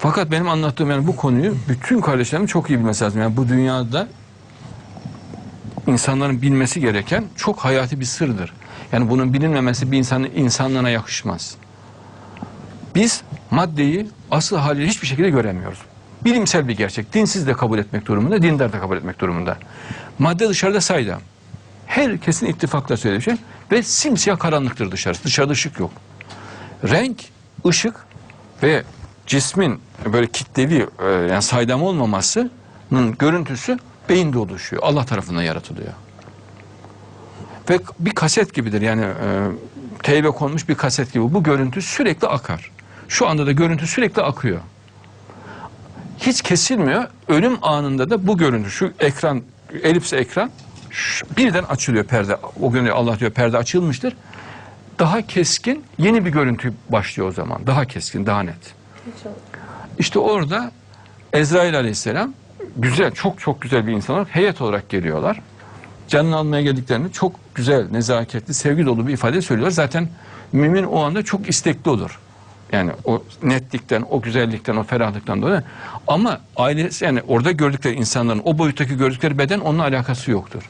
Fakat benim anlattığım yani bu konuyu bütün kardeşlerim çok iyi bilmesi lazım. Yani bu dünyada insanların bilmesi gereken çok hayati bir sırdır. Yani bunun bilinmemesi bir insanın insanlığına yakışmaz. Biz maddeyi asıl haliyle hiçbir şekilde göremiyoruz. Bilimsel bir gerçek. Dinsiz de kabul etmek durumunda, dindar da kabul etmek durumunda. Madde dışarıda saydam. Herkesin ittifakla söylediği şey ve simsiyah karanlıktır dışarısı. Dışarıda ışık yok. Renk, ışık ve cismin böyle kitlevi e, yani saydam olmamasının görüntüsü beyinde oluşuyor. Allah tarafından yaratılıyor. Ve bir kaset gibidir yani e, teybe konmuş bir kaset gibi. Bu görüntü sürekli akar. Şu anda da görüntü sürekli akıyor. Hiç kesilmiyor. Ölüm anında da bu görüntü şu ekran elips ekran şu- birden açılıyor perde. O gün Allah diyor perde açılmıştır. Daha keskin yeni bir görüntü başlıyor o zaman. Daha keskin, daha net. İşte orada Ezrail aleyhisselam güzel, çok çok güzel bir insan olarak heyet olarak geliyorlar. Canını almaya geldiklerini çok güzel, nezaketli, sevgi dolu bir ifade söylüyorlar. Zaten mümin o anda çok istekli olur. Yani o netlikten, o güzellikten, o ferahlıktan dolayı. Ama ailesi yani orada gördükleri insanların o boyuttaki gördükleri beden onunla alakası yoktur.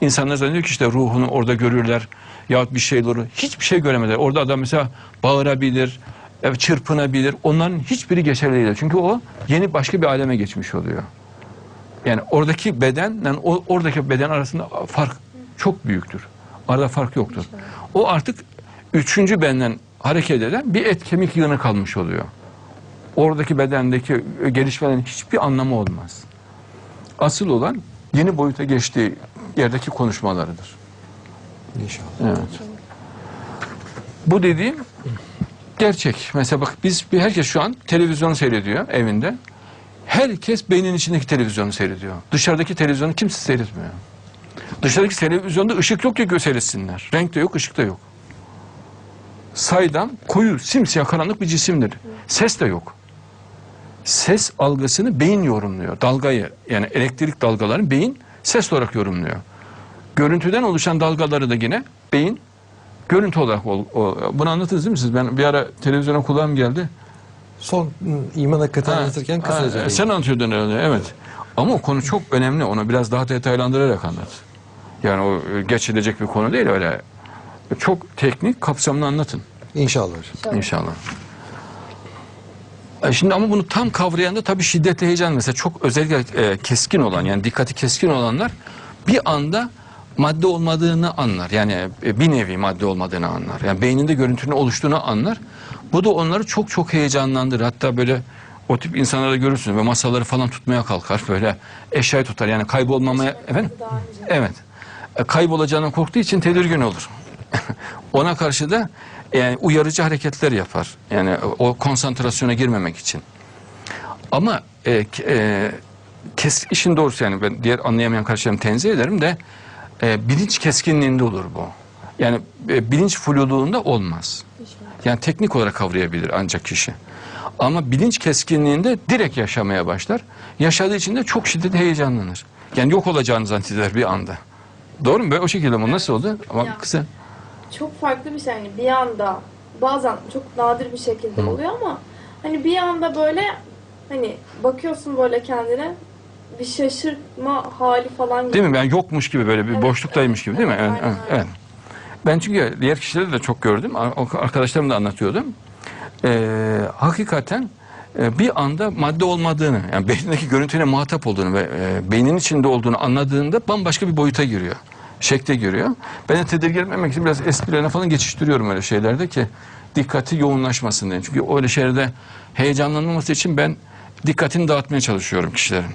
İnsanlar zannediyor ki işte ruhunu orada görürler yahut bir şeyleri hiçbir şey göremezler. Orada adam mesela bağırabilir, çırpınabilir. Onların hiçbiri geçerli değil. Çünkü o yeni başka bir aleme geçmiş oluyor. Yani oradaki bedenle o, oradaki beden arasında fark çok büyüktür. Arada fark yoktur. O artık üçüncü benden hareket eden bir et kemik yığını kalmış oluyor. Oradaki bedendeki gelişmelerin hiçbir anlamı olmaz. Asıl olan yeni boyuta geçtiği yerdeki konuşmalarıdır. İnşallah. Evet. Bu dediğim gerçek. Mesela bak biz bir herkes şu an televizyonu seyrediyor evinde. Herkes beynin içindeki televizyonu seyrediyor. Dışarıdaki televizyonu kimse seyretmiyor. Dışarıdaki televizyonda ışık yok ki seyretsinler. Renk de yok, ışık da yok. Saydam, koyu, simsiyah karanlık bir cisimdir. Ses de yok. Ses algısını beyin yorumluyor. Dalgayı yani elektrik dalgalarını beyin ses olarak yorumluyor. Görüntüden oluşan dalgaları da yine beyin görüntü olarak ol, o- bunu anlatırız değil mi siz? Ben bir ara televizyona kulağım geldi. Son iman hakikati Ha, anlatırken ha, kısaca. sen anlatıyordun herhalde evet. Ama o konu çok önemli. Onu biraz daha detaylandırarak anlat. Yani o e, geçilecek bir konu değil öyle. Çok teknik, kapsamlı anlatın İnşallah hocam. inşallah. E, Şimdi ama bunu tam kavrayan da tabii şiddetli heyecan mesela çok özellikle e, keskin olan yani dikkati keskin olanlar bir anda madde olmadığını anlar. Yani e, bir nevi madde olmadığını anlar. Yani beyninde görüntünün oluştuğunu anlar. Bu da onları çok çok heyecanlandırır. Hatta böyle o tip insanları görürsünüz ve masaları falan tutmaya kalkar böyle eşyayı tutar yani kaybolmamaya efendim evet E, kaybolacağından korktuğu için tedirgin olur. Ona karşı da yani uyarıcı hareketler yapar. Yani o konsantrasyona girmemek için. Ama e, e, kes, işin doğrusu yani ben diğer anlayamayan kardeşlerimi tenzih ederim de e, bilinç keskinliğinde olur bu. Yani e, bilinç fluluğunda olmaz. Yani teknik olarak kavrayabilir ancak kişi. Ama bilinç keskinliğinde direkt yaşamaya başlar. Yaşadığı için de çok şiddetli heyecanlanır. Yani yok olacağını zanneder bir anda. Doğru mu? Böyle o şekilde mi? Nasıl oldu? Ama Ya. kısa. çok farklı bir şey. Yani bir anda bazen çok nadir bir şekilde oluyor ama hani bir anda böyle hani bakıyorsun böyle kendine bir şaşırma hali falan Değil mi? Yani yokmuş gibi böyle bir Evet, boşluktaymış gibi değil mi? evet, Evet, evet. Ben çünkü diğer kişileri de çok gördüm. Arkadaşlarım da anlatıyordum. Ee, hakikaten e, bir anda madde olmadığını, yani beynindeki görüntüyle muhatap olduğunu ve e, beynin içinde olduğunu anladığında bambaşka bir boyuta giriyor. Şekle giriyor. Ben de tedirgin etmemek için biraz esprilerine falan geçiştiriyorum öyle şeylerde ki dikkati yoğunlaşmasın diye. Çünkü öyle şeylerde heyecanlanmaması için ben dikkatini dağıtmaya çalışıyorum kişilerin.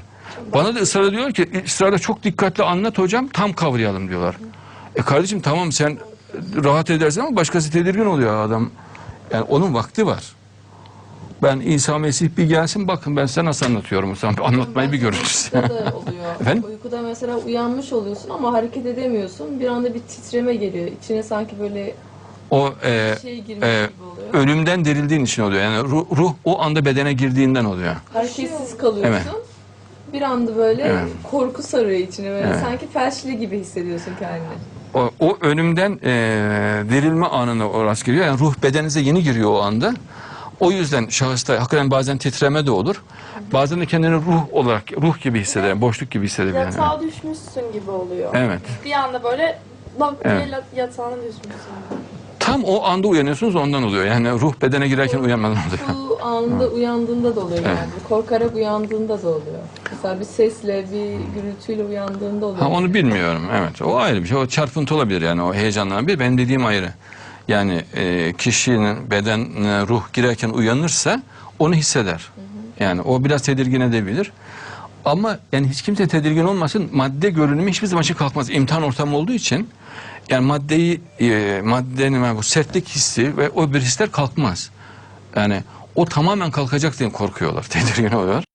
Bana da ısrar ediyor ki ısrarla çok dikkatli anlat hocam tam kavrayalım diyorlar. E kardeşim tamam sen rahat edersin ama başkası tedirgin oluyor adam. Yani onun vakti var. Ben İsa Mesih bir gelsin bakın ben size nasıl anlatıyorum. o zaman. Anlatmayı bir görün siz. Uykuda da oluyor. Efendim? Uykuda mesela uyanmış oluyorsun ama hareket edemiyorsun. Bir anda bir titreme geliyor. İçine sanki böyle O e, bir şey girmiş e, gibi oluyor. ölümden dirildiğin için oluyor. Yani ruh, ruh o anda bedene girdiğinden oluyor. Hareketsiz kalıyorsun. Evet. Bir anda böyle Evet. korku sarıyor içine böyle. Evet. Sanki felçli gibi hissediyorsun kendini. O, o ölümden e, dirilme anına o rast geliyor. Yani ruh bedeninize yeni giriyor o anda. O yüzden şahısta hakikaten bazen titreme de olur. Bazen de kendini ruh olarak ruh gibi hisseder, boşluk gibi hisseder. Yani. Yatağa düşmüşsün gibi oluyor. Evet. Bir anda böyle bak Evet. yatağına düşmüşsün. Tam o anda uyanıyorsunuz ondan oluyor. Yani ruh bedene girerken uyanmadan oluyor. Bu anda uyandığında da oluyor Evet. yani. Korkarak uyandığında da oluyor. Mesela bir sesle, bir gürültüyle uyandığında oluyor. Ha onu bilmiyorum. Evet. O ayrı bir şey. O çarpıntı olabilir yani o heyecanlanan bir. Benim dediğim ayrı. Yani e, kişinin bedenine ruh girerken uyanırsa onu hisseder. Yani o biraz tedirgin edebilir. Ama yani hiç kimse tedirgin olmasın. Madde görünümü hiçbir zaman kalkmaz. İmtihan ortamı olduğu için yani maddeyi e, maddenin yani bu sertlik hissi ve o bir hisler kalkmaz. Yani o tamamen kalkacak diye korkuyorlar, tedirgin oluyorlar.